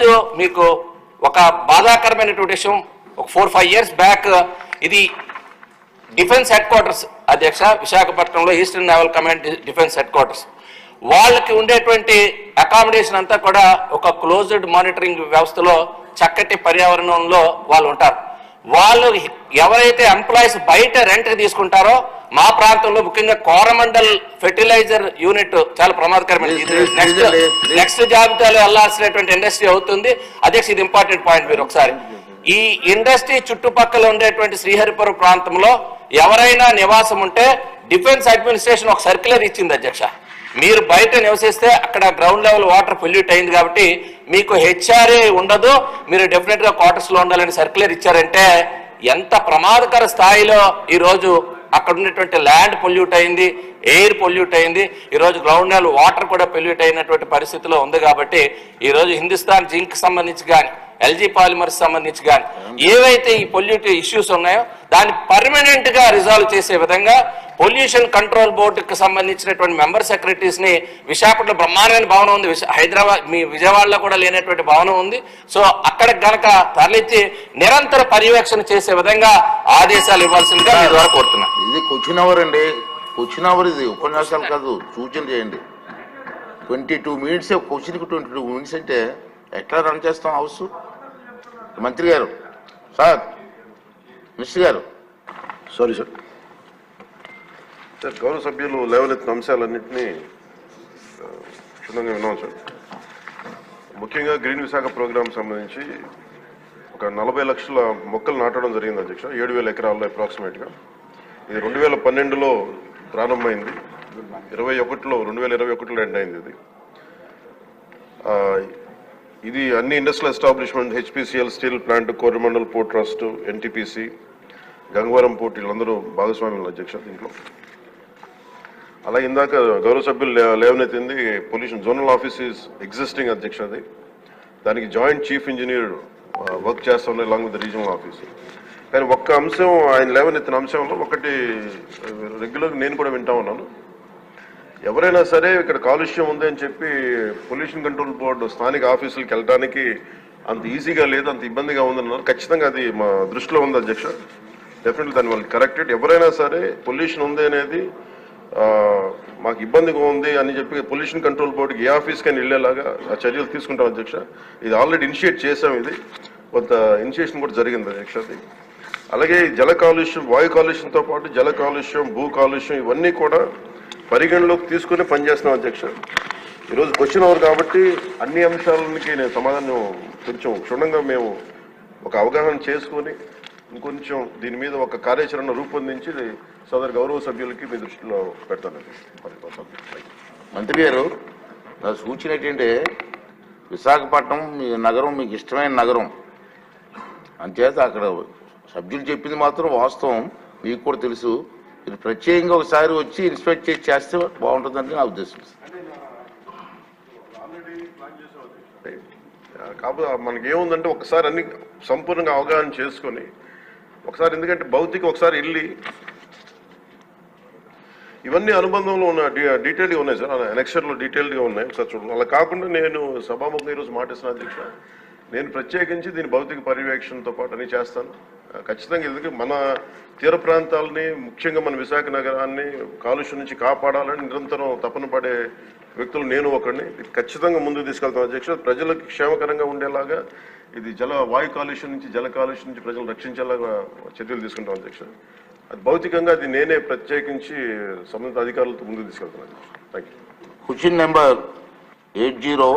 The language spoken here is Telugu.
ఈరోజు మీకు ఒక బాధాకరమైనటువంటి విషయం. ఒక ఫోర్ ఫైవ్ ఇయర్స్ బ్యాక్ ఇది డిఫెన్స్ హెడ్ క్వార్టర్స్ అధ్యక్ష విశాఖపట్నంలో eastern naval command defence headquarters వాళ్ళకి ఉండేటువంటి అకామిడేషన్ అంతా కూడా ఒక క్లోజ్డ్ మానిటరింగ్ వ్యవస్థలో చక్కటి పర్యావరణంలో వాళ్ళు ఉంటారు. వాళ్ళు ఎవరైతే ఎంప్లాయీస్ బయట రెంట్కి తీసుకుంటారో మా ప్రాంతంలో ముఖ్యంగా కోరమండల్ ఫెర్టిలైజర్ యూనిట్ చాలా please, నెక్స్ట్. నెక్స్ట్ జాబితాలో వెళ్ళాల్సినటువంటి ఇండస్ట్రీ అవుతుంది. అధ్యక్ష ఇది ఇంపార్టెంట్ పాయింట్ మీరు ఒకసారి. ఈ ఇండస్ట్రీ చుట్టుపక్కల ఉండేటువంటి శ్రీహరిపురం ప్రాంతంలో ఎవరైనా నివాసం ఉంటే డిఫెన్స్ అడ్మినిస్ట్రేషన్ ఒక సర్క్యులర్ ఇచ్చింది అధ్యక్ష. మీరు బయట నివసిస్తే అక్కడ గ్రౌండ్ లెవెల్ వాటర్ పొల్యూట్ అయింది కాబట్టి మీకు హెచ్ఆర్ఏ ఉండదు. మీరు డెఫినెట్గా క్వార్టర్స్లో ఉండాలని సర్క్యులర్ ఇచ్చారంటే ఎంత ప్రమాదకర స్థాయిలో ఈ రోజు అక్కడ ఉన్నటువంటి ల్యాండ్ పొల్యూట్ అయింది ఎయిర్ పొల్యూట్ అయింది. ఈరోజు గ్రౌండ్ వాటర్ కూడా పొల్యూట్ అయినటువంటి పరిస్థితిలో ఉంది కాబట్టి ఈరోజు హిందుస్థాన్ జింక్ సంబంధించి కానీ ఎల్జీ పాలిమర్స్ సంబంధించి కానీ ఏవైతే ఈ పొల్యూట్ ఇష్యూస్ ఉన్నాయో దాన్ని పర్మనెంట్గా రిజాల్వ్ చేసే విధంగా పొల్యూషన్ కంట్రోల్ బోర్డుకి సంబంధించినటువంటి మెంబర్ సెక్రటరీస్ని విశాఖపట్నం బ్రహ్మాండమైన భవనం ఉంది. హైదరాబాద్ మీ విజయవాడలో కూడా లేనటువంటి భవనం ఉంది. సో అక్కడ గనక తరలిచ్చి నిరంతర పర్యవేక్షణ చేసే విధంగా ఆదేశాలు ఇవ్వాల్సిందిగా మీ ద్వారా కోరుతున్నా ఇది క్వశ్చన్ అవర్ అండి క్వశ్చన్ అవర్ ఇది ఉపన్యాసాలు కాదు సూచన చేయండి. ట్వంటీ టూ మినిట్స్ క్వశ్చన్కి ట్వంటీ టూ మినిట్స్ అంటే ఎట్లా రన్ చేస్తాం హౌస్ మంత్రి గారు సార్ మినిస్టర్ గారు. సారీ సార్ సార్ గౌరవ సభ్యులు లేవనెత్తిన అంశాలన్నింటినీ క్షుణ్ణంగా విన్నాం సార్. ముఖ్యంగా గ్రీన్ విశాఖ ప్రోగ్రామ్ సంబంధించి ఒక నలభై లక్షల మొక్కలు నాటడం జరిగింది అధ్యక్ష. ఏడు వేల ఎకరాల్లో అప్రాక్సిమేట్గా. ఇది రెండు వేల పన్నెండులో ప్రారంభమైంది. ఇరవై ఒకటిలో రెండు వేల ఇరవై ఒకటిలో ఎండ్ అయింది ఇది. ఇది అన్ని industrial establishment HPCL steel plant Coromandel port trust NTPC Gangavaram port వీళ్ళందరూ భాగస్వాములు అధ్యక్ష దీంట్లో. అలా ఇందాక గౌరవ సభ్యులు లేవనెత్తింది pollution zonal office is existing అధ్యక్ష అది. దానికి జాయింట్ చీఫ్ ఇంజనీర్ వర్క్ చేస్తున్నారు అలాంగ్ విత్ రీజనల్ ఆఫీస్ కానీ ఒక్క అంశం ఆయన లేవనెత్తిన అంశంలో ఒకటి రెగ్యులర్గా నేను కూడా వింటా ఉన్నాను. ఎవరైనా సరే ఇక్కడ కాలుష్యం ఉంది అని చెప్పి పొల్యూషన్ కంట్రోల్ బోర్డు స్థానిక ఆఫీసులకు వెళ్ళడానికి అంత ఈజీగా లేదు అంత ఇబ్బందిగా ఉందన్నారు ఖచ్చితంగా అది మా దృష్టిలో ఉంది అధ్యక్ష. డెఫినెట్లీ దాని వాళ్ళు కరెక్టెడ్ ఎవరైనా సరే పొల్యూషన్ ఉంది అనేది మాకు ఇబ్బందిగా ఉంది అని చెప్పి పొల్యూషన్ కంట్రోల్ బోర్డుకి ఏ ఆఫీస్కి వెళ్ళేలాగా ఆ చర్యలు తీసుకుంటాం అధ్యక్ష. ఇది ఆల్రెడీ ఇనిషియేట్ చేసాం ఇది. కొంత ఇనిషియేషన్ కూడా జరిగింది అధ్యక్ష అది. అలాగే జల కాలుష్యం వాయు కాలుష్యంతో పాటు జల కాలుష్యం భూ కాలుష్యం ఇవన్నీ కూడా పరిగణలోకి తీసుకుని పనిచేస్తున్నాం అధ్యక్ష. ఈరోజు క్వశ్చన్ అవర్ కాబట్టి అన్ని అంశాలకి నేను సమాధానం కొంచెం క్షుణ్ణంగా మేము ఒక అవగాహన చేసుకొని ఇంకొంచెం దీని మీద ఒక కార్యాచరణ రూపొందించి సదరు గౌరవ సభ్యులకి మీ దృష్టిలో పెడతానండి మంత్రి గారు నా సూచన ఏంటంటే విశాఖపట్నం మీ నగరం మీకు ఇష్టమైన నగరం. అంచేత అక్కడ సభ్యులు చెప్పింది మాత్రం వాస్తవం మీకు కూడా తెలుసు. ఇది ప్రత్యేకంగా ఒకసారి వచ్చి ఇన్స్పెక్ట్ చేసి చేస్తే బాగుంటుందని నా ఉద్దేశం. కాకపోతే మనకి ఏముందంటే ఒకసారి అన్ని సంపూర్ణంగా అవగాహన చేసుకొని ఒకసారి ఎందుకంటే భౌతిక ఒకసారి వెళ్ళి ఇవన్నీ అనుబంధంలో ఉన్న డీటెయిల్గా ఉన్నాయి సార్. ఎనెక్షర్లో డీటెయిల్గా ఉన్నాయి. ఒకసారి చూడండి. అలా కాకుండా నేను సభాముఖం ఈరోజు మాటేసిన అధ్యక్ష నేను ప్రత్యేకించి దీని భౌతిక పర్యవేక్షణతో పాటు అన్ని చేస్తాను. ఖచ్చితంగా ఎందుకంటే మన తీర ప్రాంతాలని ముఖ్యంగా మన విశాఖ నగరాన్ని కాలుష్యం నుంచి కాపాడాలని నిరంతరం తపన పడే వ్యక్తులు నేను ఒకడిని. ఇది ఖచ్చితంగా ముందుకు తీసుకెళ్తాను అధ్యక్షుడు. ప్రజలకు క్షేమకరంగా ఉండేలాగా ఇది జల వాయు కాలుష్యం నుంచి జల కాలుష్యం నుంచి ప్రజలు రక్షించేలాగా చర్యలు తీసుకుంటాం అధ్యక్షుడు. అది భౌతికంగా అది నేనే ప్రత్యేకించి సంబంధిత అధికారులతో ముందుకు తీసుకెళ్తాను thank you question number eight zero